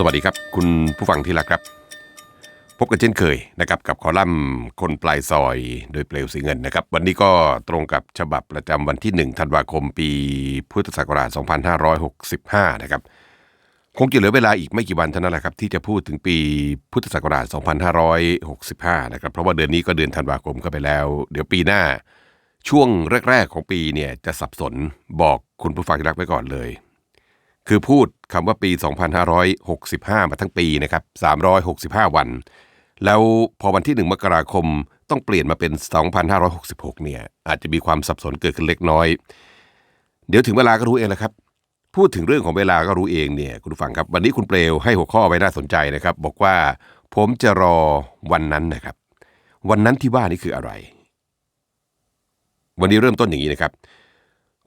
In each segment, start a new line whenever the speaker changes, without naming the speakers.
สวัสดีครับ คุณผู้ฟังที่รักครับ พบกันเช่นเคยนะครับกับคอลัมน์คนปลายซอยโดยเปลวสีเงินนะครับ วันนี้ก็ตรงกับฉบับประจำวันที่ 1 ธันวาคมปีพุทธศักราช 2565 นะครับ คงจะเหลือเวลาอีกไม่กี่วันเท่านั้นแหละครับ ที่จะพูดถึงปีพุทธศักราช 2565 นะครับ เพราะว่าเดือนนี้ก็เดือนธันวาคมเข้าไปแล้ว เดี๋ยวปีหน้าช่วงแรก ๆ ของปีเนี่ยจะสับสนบอกคุณผู้ฟังที่รักไว้ก่อนเลย คือพูดคำว่าปี 2565 มาทั้งปีนะครับ 365 วัน แล้วพอวันที่ 1 มกราคมต้องเปลี่ยนมาเป็น 2566 เนี่ย อาจจะมีความสับสนเกิดขึ้นเล็กน้อย เดี๋ยวถึงเวลาก็รู้เองแหละครับ พูดถึงเรื่องของเวลาก็รู้เองเนี่ย คุณผู้ฟังครับ วันนี้คุณเปลวให้หัวข้อไว้น่าสนใจนะครับ บอกว่าผมจะรอวันนั้นนะครับ วันนั้นที่ว่านี่คืออะไร วันนี้เริ่มต้นอย่างนี้นะครับ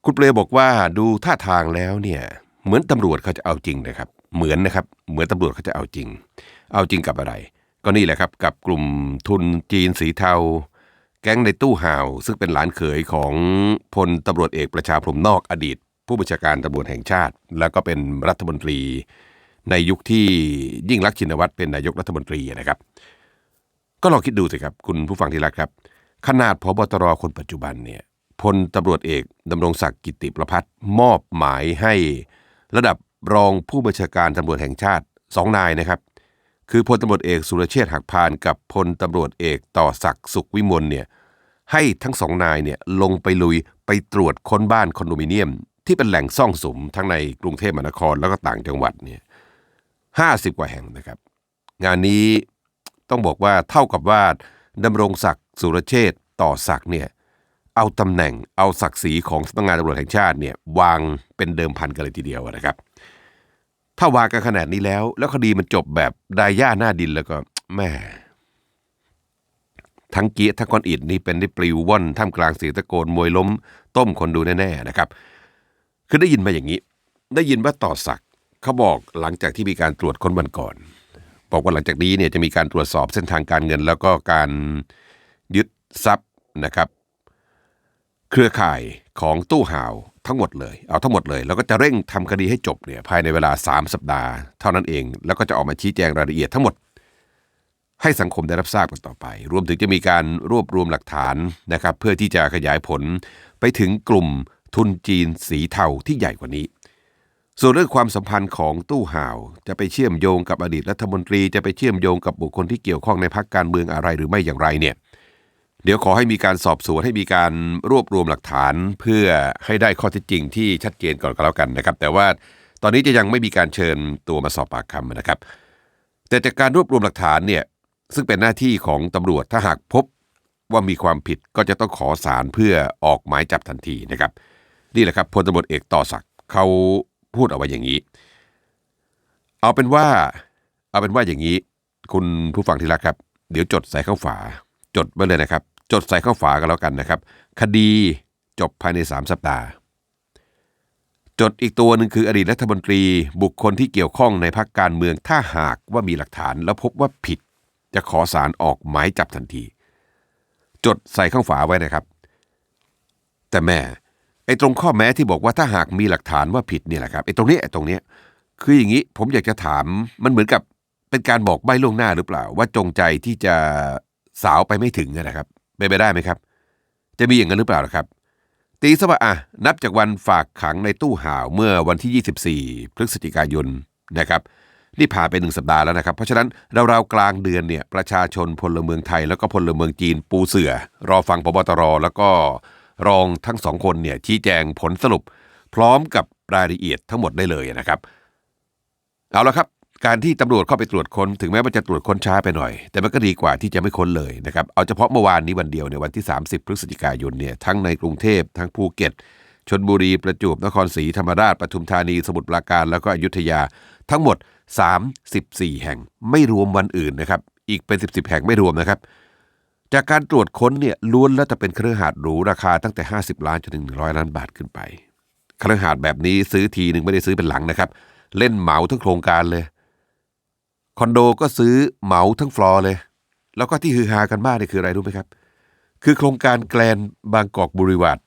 คุณเปลวบอกว่าดูท่าทางแล้วเนี่ย เหมือนตำรวจเขาจะเอาจริงนะครับ เหมือนนะครับ เหมือนตำรวจเขาจะเอาจริง เอาจริงกับอะไร ก็นี่แหละครับ กับกลุ่มทุนจีนสีเทา แก๊งในตู้ห่าว ซึ่งเป็นหลานเขยของพลตำรวจเอกประชาพรมนอกอดีต ผู้บัญชาการตำรวจแห่งชาติ แล้วก็เป็นรัฐมนตรี ในยุคที่ยิ่งรักษณ์ชินวัตรเป็นนายกรัฐมนตรีนะครับ ก็ลองคิดดูสิครับ คุณผู้ฟังที่รักครับ ขนาดพบตรคนปัจจุบันเนี่ยพลตำรวจเอกดำรงศักดิ์กิติประพัฒน์มอบหมายให้ ระดับรองผู้บัญชาการตำรวจแห่งชาติสองนายนะครับ คือพลตำรวจเอกสุรเชษฐ์หักพานกับพลตำรวจเอกต่อศักดิ์สุขวิมลเนี่ยให้ทั้งสองนายเนี่ยลงไปลุยไปตรวจค้นบ้านคอนโดมิเนียม ที่เป็นแหล่งซ่องสมทั้งในกรุงเทพมหานครแล้วก็ต่างจังหวัดเนี่ยห้าสิบกว่าแห่งนะครับ งานนี้ต้องบอกว่าเท่ากับว่าดำรงศักดิ์สุรเชษฐ์ต่อศักดิ์เนี่ย เอาตำแหน่งเอาศักดิ์ศรีของสำนักงานตำรวจแห่งชาติเนี่ยวางเป็นเดิมพันกันเลยทีเดียวนะครับ ถ้าวางกันขนาดนี้แล้ว แล้วคดีมันจบแบบดายย่าหน้าดินแล้วก็แม่ทั้งเกียร์ทั้งก้อนอิฐนี่เป็นได้ปลิวว่อนท่ามกลางเสียงตะโกนมวยล้ม ต้มคนดูแน่ๆนะครับ คือได้ยินมาอย่างนี้ ได้ยินว่าต่อศักดิ์เขาบอกหลังจากที่มีการตรวจค้นวันก่อน บอกว่าหลังจากนี้เนี่ยจะมีการตรวจสอบเส้นทางการเงิน แล้วก็การยึดทรัพย์นะครับ เครือข่ายของตู้ห่าวทั้งหมดเลย เอาทั้งหมดเลยแล้วก็จะเร่งทำคดีให้จบเนี่ยภายในเวลา 3 สัปดาห์เท่านั้นเอง แล้วก็จะออกมาชี้แจงรายละเอียดทั้งหมด ให้สังคมได้รับทราบกันต่อไป รวมถึงจะมีการรวบรวมหลักฐานนะครับ เพื่อที่จะขยายผลไปถึงกลุ่มทุนจีนสีเทาที่ใหญ่กว่านี้ ส่วนเรื่องความสัมพันธ์ของตู้ห่าว จะไปเชื่อมโยงกับอดีตรัฐมนตรี จะไปเชื่อมโยงกับบุคคลที่เกี่ยวข้องในพรรคการเมืองอะไรหรือไม่อย่างไรเนี่ย เดี๋ยวขอให้มีการสอบสวนให้มีการรวบรวมหลักฐาน เพื่อให้ได้ข้อเท็จจริงที่ชัดเจนก่อนก็แล้วกันนะครับ แต่ว่าตอนนี้จะยังไม่มีการเชิญตัวมาสอบปากคำนะครับ แต่จากการรวบรวมหลักฐานเนี่ยซึ่งเป็นหน้าที่ของตำรวจถ้าหากพบว่ามีความผิดก็จะต้องขอสารเพื่อออกหมายจับทันทีนะครับ นี่แหละครับพลตำรวจเอกต่อศักดิ์เขาพูดเอาไว้อย่างนี้ เอาเป็นว่า เอาเป็นว่าอย่างนี้ คุณผู้ฟังที่รักครับ เดี๋ยวจดใส่เข้าฝา จดไว้เลยนะครับ จดใส่เข้าฝากันแล้วกันนะครับ คดีจบภายใน 3 สัปดาห์ จดอีกตัวหนึ่งคืออดีตรัฐมนตรีบุคคลที่เกี่ยวข้องในพรรคการเมืองถ้าหากว่ามีหลักฐานแล้วพบว่าผิด จะขอสารออกหมายจับทันที จดใส่ข้างฝาไว้นะครับ แต่แม่ไอ้ตรงข้อแม้ที่บอกว่าถ้าหากมีหลักฐานว่าผิดเนี่ยแหละครับไอ้ตรงนี้ไอ้ตรงนี้คืออย่างนี้ผมอยากจะถามมันเหมือนกับเป็นการบอกใบ้ล่วงหน้าหรือเปล่า ว่าจงใจที่จะสาวไปไม่ถึงนะครับ เป็นไปได้ไหมครับ จะมีอย่างนั้นหรือเปล่าครับ ตีซะว่าอะนับจากวันฝากขังในตู้ห่าวเมื่อวันที่ 24 พฤศจิกายนนะครับนี่ผ่านไปหนึ่งสัปดาห์แล้วนะครับ เพราะฉะนั้นเราๆกลางเดือนเนี่ยประชาชนพลเมืองไทย แล้วก็พลเมืองจีนปูเสือ รอฟังพบตร แล้วก็รองทั้งสองคนเนี่ยชี้แจงผลสรุป พร้อมกับรายละเอียดทั้งหมดได้เลยนะครับ เอาละครับ การที่ตำรวจเข้าไปตรวจค้น ถึงแม้ว่าจะตรวจค้นช้าไปหน่อย แต่มันก็ดีกว่าที่จะไม่ค้นเลยนะครับ เอาเฉพาะเมื่อวานนี้วันเดียวในวันที่ 30 พฤศจิกายนเนี่ยทั้งในกรุงเทพทั้งภูเก็ตชนบุรีประจวบนครศรีธรรมราชปทุมธานีสมุทรปราการแล้วก็อยุธยา ทั้งหมด 34 แห่งไม่รวมวันอื่นนะครับ อีกเป็น 10 10 แห่งไม่รวมนะครับ จากการตรวจค้นเนี่ยล้วนแล้วจะเป็นเครือหาดหรูราคาตั้งแต่ 50 ล้านจนถึง100 ล้านบาทขึ้นไปเครือหาดแบบนี้ซื้อทีหนึ่งไม่ได้ซื้อเป็นหลังนะครับ เล่นเหมาทั้งโครงการเลย อนโดก็ซื้อเหมาทั้งฟลอร์เลย แล้วก็ที่ฮือฮากันมากเนี่ยคืออะไรรู้ไหมครับ คือโครงการแกลนบางกอกบุริวาด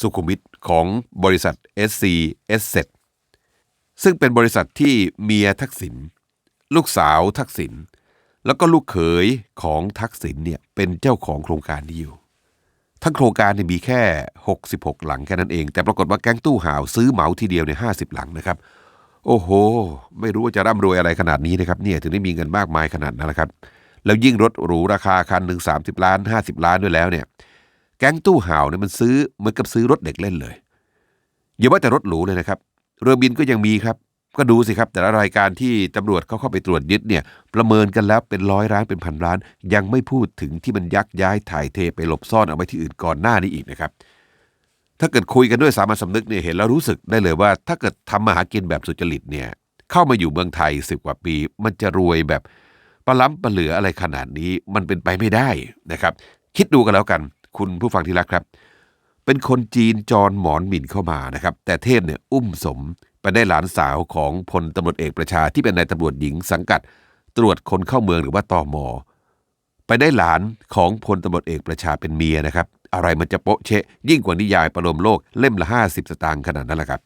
สุขุมวิทของบริษัท SC s อ e t ซึ่งเป็นบริษัทที่เมียทักษิณลูกสาวทักษิณแล้วก็ลูกเขยของทักษิณเนี่ยเป็นเจ้าของโครงการนี้อยู่ ทั้งโครงการเนี่ยมีแค่ 66 หลังแค่นั้นเอง แต่ปรากฏว่าแก๊งตู้ห่าวซื้อเหมาทีเดียวเนี่ย50 หลังนะครับ โอ้โห ไม่รู้ว่าจะร่ำรวยอะไรขนาดนี้นะครับเนี่ยถึงได้มีเงินมากมายขนาดนั้นนะครับ แล้วยิ่งรถหรูราคาคันหนึ่ง30ล้าน50ล้านด้วยแล้วเนี่ย แก๊งตู้ห่าวเนี่ยมันซื้อเหมือนกับซื้อรถเด็กเล่นเลยอย่าว่าแต่รถหรูเลยนะครับ เรือบินก็ยังมีครับ ก็ดูสิครับ แต่ละรายการที่ตำรวจเขาเข้าไปตรวจยึดเนี่ย ประเมินกันแล้วเป็นร้อยล้านเป็นพันล้าน ยังไม่พูดถึงที่มันยักย้ายถ่ายเทไปหลบซ่อนเอาไว้ที่อื่นก่อนหน้านี้อีกนะครับ ถ้าเกิดคุยกันด้วยสามัญสำนึกเนี่ยเห็นแล้วรู้สึกได้เลยว่า ถ้าเกิดทำมาหากินแบบสุจริตเนี่ยเข้ามาอยู่เมืองไทยสิบกว่าปี มันจะรวยแบบปลาล้ำปลาเหลืออะไรขนาดนี้มันเป็นไปไม่ได้นะครับ คิดดูกันแล้วกัน คุณผู้ฟังที่รักครับ เป็นคนจีนจรหมอนหมิ่นเข้ามานะครับ แต่เทพเนี่ยอุ้มสมไปได้หลานสาวของพลตำรวจเอกประชาที่เป็นนายตำรวจหญิงสังกัด ตรวจคนเข้าเมืองหรือว่าตอมอไปได้หลานของพลตำรวจเอกประชาเป็นเมียนะครับ อะไรมันจะโป๊ะเชะ ยิ่งกว่านิยายประโลมโลกเล่มละห้าสิบตางค์ขนาดนั้นแหละครับ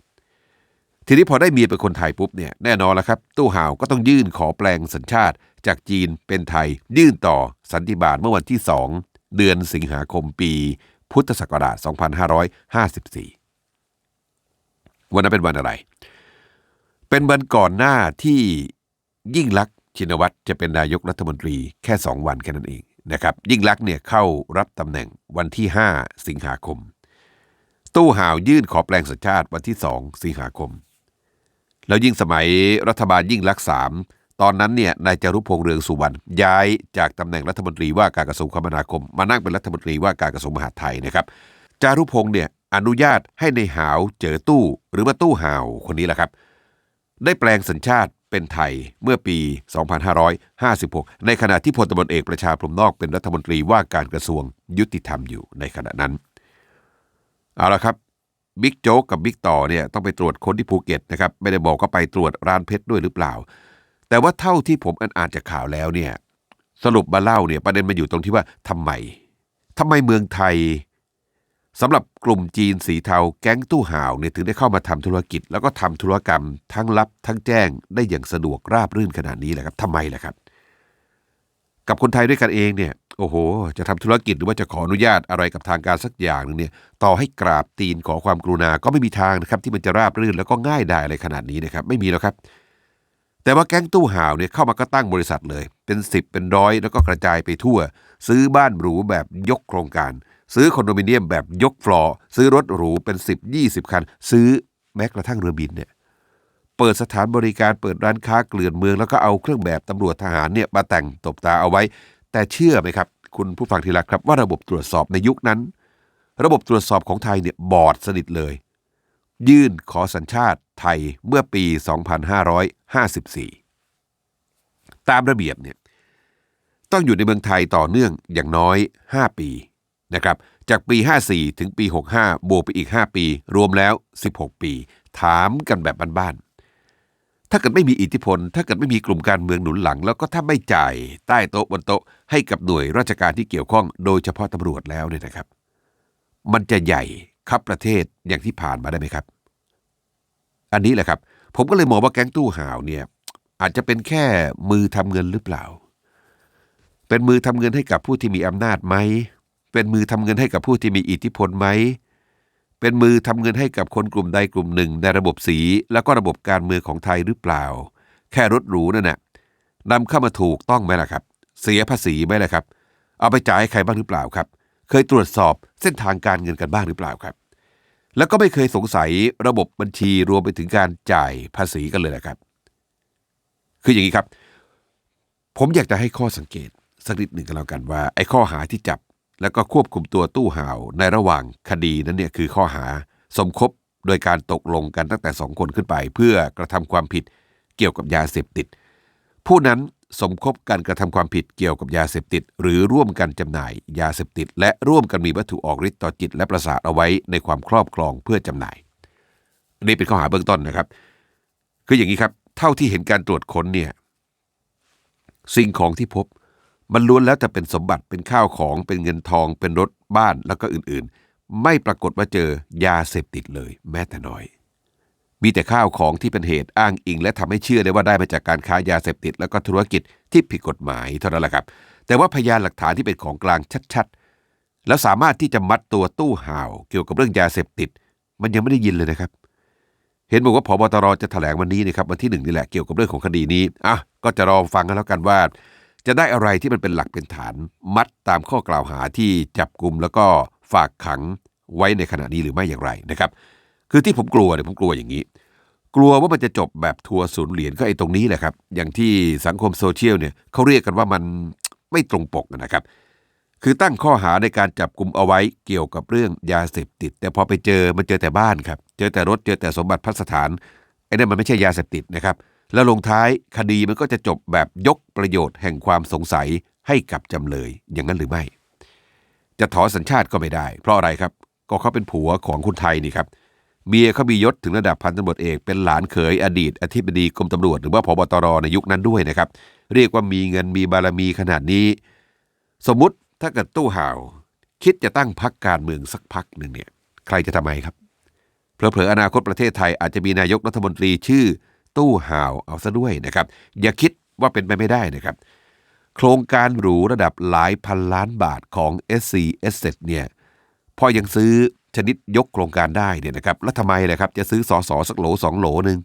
ทีนี้พอได้เมียเป็นคนไทยปุ๊บเนี่ยแน่นอนแล้วครับ ตู้ห่าวก็ต้องยื่นขอแปลงสัญชาติ จากจีนเป็นไทย ยื่นต่อสันติบาลเมื่อวันที่ 2 เดือนสิงหาคมปี พุทธศักราช 2554 วันนั้นเป็นวันอะไร เป็นวันก่อนหน้าที่ยิ่งลักษณ์ชินวัตรจะเป็นนายกรัฐมนตรีแค่2วันแค่นั้นเอง นะครับยิ่งลักษณ์เนี่ยเข้ารับตำแหน่งวันที่ 5 สิงหาคม ตู้ห่าวยื่นขอแปลงสัญชาติวันที่ 2 สิงหาคม แล้วยิ่งสมัยรัฐบาลยิ่งลักษณ์สามตอนนั้นเนี่ยนายจารุพงษ์เรืองสุวรรณย้ายจากตำแหน่งรัฐมนตรีว่าการกระทรวงคมนาคม มานั่งเป็นรัฐมนตรีว่าการกระทรวงมหาดไทยนะครับจารุพงษ์เนี่ยอนุญาตให้ในหาวเจอตู้หรือว่าตู้ห่าวคนนี้แหละครับ ได้แปลงสัญชาติ เป็นไทยเมื่อปี 2556 ในขณะที่พลตำรวจเอกประชาพรมนอกเป็นรัฐมนตรีว่าการกระทรวงยุติธรรมอยู่ในขณะนั้น เอาละครับบิ๊กโจ๊กกับบิ๊กต่อเนี่ยต้องไปตรวจค้นที่ภูเก็ตนะครับไม่ได้บอกก็ไปตรวจร้านเพชรด้วยหรือเปล่า แต่ว่าเท่าที่ผมอ่านจากข่าวแล้วเนี่ยสรุปมาเล่าเนี่ยประเด็นมันอยู่ตรงที่ว่าทำไมทำไมเมืองไทย สำหรับกลุ่มจีนสีเทาแก๊งตู้ห่าวเนี่ยถึงได้เข้ามาทำธุรกิจ แล้วก็ทำธุรกรรม ทั้งลับทั้งแจ้งได้อย่างสะดวกราบรื่นขนาดนี้แหละครับทำไมล่ะครับ กับคนไทยด้วยกันเองเนี่ยโอ้โห จะทำธุรกิจหรือว่าจะขออนุญาตอะไรกับทางการสักอย่างหนึ่งเนี่ยต่อให้กราบตีนขอความกรุณาก็ไม่มีทางนะครับ ที่มันจะราบรื่นแล้วก็ง่ายได้อะไรขนาดนี้นะครับ ไม่มีแล้วครับ แต่ว่าแก๊งตู้ห่าวเนี่ยเข้ามาก็ตั้งบริษัทเลย เป็นสิบเป็นร้อยแล้วก็กระจายไปทั่ว ซื้อบ้านหรูแบบยกโครงการ ซื้อคอนโดมิเนียมแบบยกฟลอร์ซื้อรถหรูเป็นสิบยี่สิบคัน ซื้อแม้กระทั่งเรือบินเนี่ยเปิดสถานบริการเปิดร้านค้าเกลื่อนเมืองแล้วก็เอาเครื่องแบบตำรวจทหารเนี่ยมาแต่งตบตาเอาไว้ แต่เชื่อไหมครับ คุณผู้ฟังที่รักครับว่าระบบตรวจสอบในยุคนั้น ระบบตรวจสอบของไทยเนี่ยบอดสนิทเลย ยื่นขอสัญชาติไทยเมื่อปี 2554 ตามระเบียบเนี่ยต้องอยู่ในเมืองไทยต่อเนื่องอย่างน้อย 5 ปี นะครับจากปี 54 ถึงปี 65 บวกไปอีก 5 ปี รวมแล้ว 16 ปี ถามกันแบบบ้านๆถ้าเกิดไม่มีอิทธิพล ถ้าเกิดไม่มีกลุ่มการเมืองหนุนหลัง แล้วก็ถ้าไม่จ่ายใต้โต๊ะบนโต๊ะให้กับหน่วยราชการที่เกี่ยวข้อง โดยเฉพาะตำรวจแล้วเนี่ยนะครับ มันจะใหญ่ครับประเทศอย่างที่ผ่านมาได้ไหมครับ อันนี้แหละครับ ผมก็เลยมองว่าแก๊งตู้ห่าวเนี่ยอาจจะเป็นแค่มือทำเงินหรือเปล่า เป็นมือทำเงินให้กับผู้ที่มีอำนาจไหม เป็นมือทำเงินให้กับผู้ที่มีอิทธิพลไหม เป็นมือทำเงินให้กับคนกลุ่มใดกลุ่มหนึ่ง ในระบบสีแล้วก็ระบบการเมืองของไทยหรือเปล่า แค่รถหรูนั่นน่ะนำเข้ามาถูกต้องไหมล่ะครับ เสียภาษีไหมล่ะครับ เอาไปจ่ายให้ใครบ้างหรือเปล่าครับ เคยตรวจสอบเส้นทางการเงินกันบ้างหรือเปล่าครับ แล้วก็ไม่เคยสงสัยระบบบัญชีรวมไปถึงการจ่ายภาษีกันเลยนะครับ คืออย่างนี้ครับ ผมอยากจะให้ข้อสังเกตสักนิดหนึ่งกันแล้วกันว่าไอ้ข้อหาที่จับ แล้วก็ควบคุมตัวตู้ห่าวในระหว่างคดีนั้นเนี่ยคือข้อหาสมคบโดยการตกลงกันตั้งแต่สองคนขึ้นไป เพื่อกระทำความผิดเกี่ยวกับยาเสพติด ผู้นั้นสมคบการกระทำความผิดเกี่ยวกับยาเสพติด หรือร่วมกันจำหน่าย ยาเสพติด และร่วมกันมีวัตถุออกฤทธิ์ต่อจิตและประสาทเอาไว้ในความครอบครองเพื่อจำหน่ายนนี้เป็นข้อหาเบื้องต้นนะครับ คืออย่างนี้ครับ เท่าที่เห็นการตรวจค้นเนี่ย สิ่งของที่พบ มันล้วนแล้วแต่เป็นสมบัติเป็นข้าวของเป็นเงินทองเป็นรถบ้านแล้วก็อื่นๆ ไม่ปรากฏว่าเจอยาเสพติดเลย แม้แต่น้อย มีแต่ข้าวของที่เป็นเหตุอ้างอิง และทำให้เชื่อได้ว่าได้มาจากการค้ายาเสพติด แล้วก็ธุรกิจที่ผิดกฎหมายเท่านั้นแหละครับ แต่ว่าพยานหลักฐานที่เป็นของกลางชัดๆ แล้วสามารถที่จะมัดตัวตู้ห่าวเกี่ยวกับเรื่องยาเสพติด มันยังไม่ได้ยินเลยนะครับ เห็นบอกว่าพบตรจะแถลงวันนี้นะครับวันที่หนึ่งนี่แหละเกี่ยวกับเรื่องของคดีนี้อะก็จะรอฟังกันแล้วกันว่า จะได้อะไรที่มันเป็นหลักเป็นฐานมัดตามข้อกล่าวหาที่จับกลุ่มแล้วก็ฝากขังไว้ในขณะนี้หรือไม่อย่างไรนะครับ คือที่ผมกลัวเนี่ยผมกลัวอย่างนี้ กลัวว่ามันจะจบแบบทัวร์ศูนย์เหรียญก็ไอ้ตรงนี้แหละครับ อย่างที่สังคมโซเชียลเนี่ยเขาเรียกกันว่ามันไม่ตรงปกนะครับ คือตั้งข้อหาในการจับกลุ่มเอาไว้เกี่ยวกับเรื่องยาเสพติด แต่พอไปเจอมันเจอแต่บ้านครับ เจอแต่รถเจอแต่สมบัติพัสถานไอ้นั่นมันไม่ใช่ยาเสพติดนะครับ แล้วลงท้ายคดีมันก็จะจบแบบยกประโยชน์แห่งความสงสัยให้กับจำเลยอย่างนั้นหรือไม่ จะถอนสัญชาติก็ไม่ได้ เพราะอะไรครับ ก็เขาเป็นผัวของคนไทยนี่ครับเมียเขามียศถึงระดับพันตำรวจเอกเป็นหลานเขยอดีตอธิบดีกรมตำรวจหรือว่าพบตรในยุคนั้นด้วยนะครับ เรียกว่ามีเงินมีบารมีขนาดนี้ สมมุติถ้าเกิดตู้ห่าว คิดจะตั้งพักการเมืองสักพักหนึ่งเนี่ย ใครจะทำไมครับเผลอๆอนาคตประเทศไทยอาจจะมีนายกรัฐมนตรีชื่อ ตู้ห่าวเอาซะด้วยนะครับ อย่าคิดว่าเป็นไปไม่ได้นะครับ โครงการหรูระดับหลายพันล้านบาทของ SC Asset เนี่ยพอยังซื้อชนิดยกโครงการได้เนี่ยนะครับ แล้วทำไมนะครับ จะซื้อสอสอสักโหลสองโหลหนึ่ง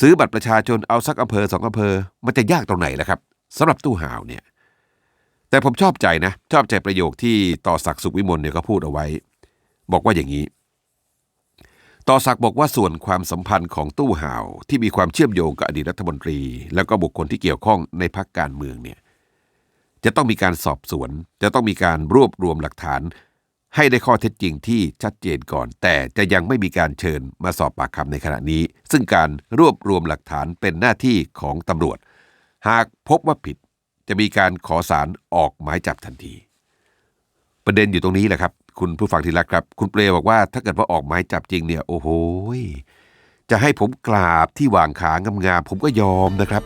ซื้อบัตรประชาชนเอาสักอำเภอสองอำเภอ มันจะยากตรงไหนล่ะครับสำหรับตู้ห่าวเนี่ย แต่ผมชอบใจนะ ชอบใจประโยคที่ต่อศักดิ์สุขวิมลเนี่ยเขาพูดเอาไว้ บอกว่าอย่างนี้ ต่อศักบอกว่าส่วนความสัมพันธ์ของตู้ห่าวที่มีความเชื่อมโยงกับอดีตรัฐมนตรี แล้วก็บุคคลที่เกี่ยวข้องในพักการเมืองเนี่ยจะต้องมีการสอบสวน จะต้องมีการรวบรวมหลักฐาน ให้ได้ข้อเท็จจริงที่ชัดเจนก่อน แต่จะยังไม่มีการเชิญมาสอบปากคำในขณะนี้ ซึ่งการรวบรวมหลักฐานเป็นหน้าที่ของตำรวจ หากพบว่าผิดจะมีการขอสารออกหมายจับทันที ประเด็นอยู่ตรงนี้แหละครับ คุณผู้ฟังที่รักครับ คุณเปรบอกว่าถ้าเกิดว่าออกหมายจับจริงเนี่ย โอ้โหจะให้ผมกราบที่วางขางามๆผมก็ยอมนะครับ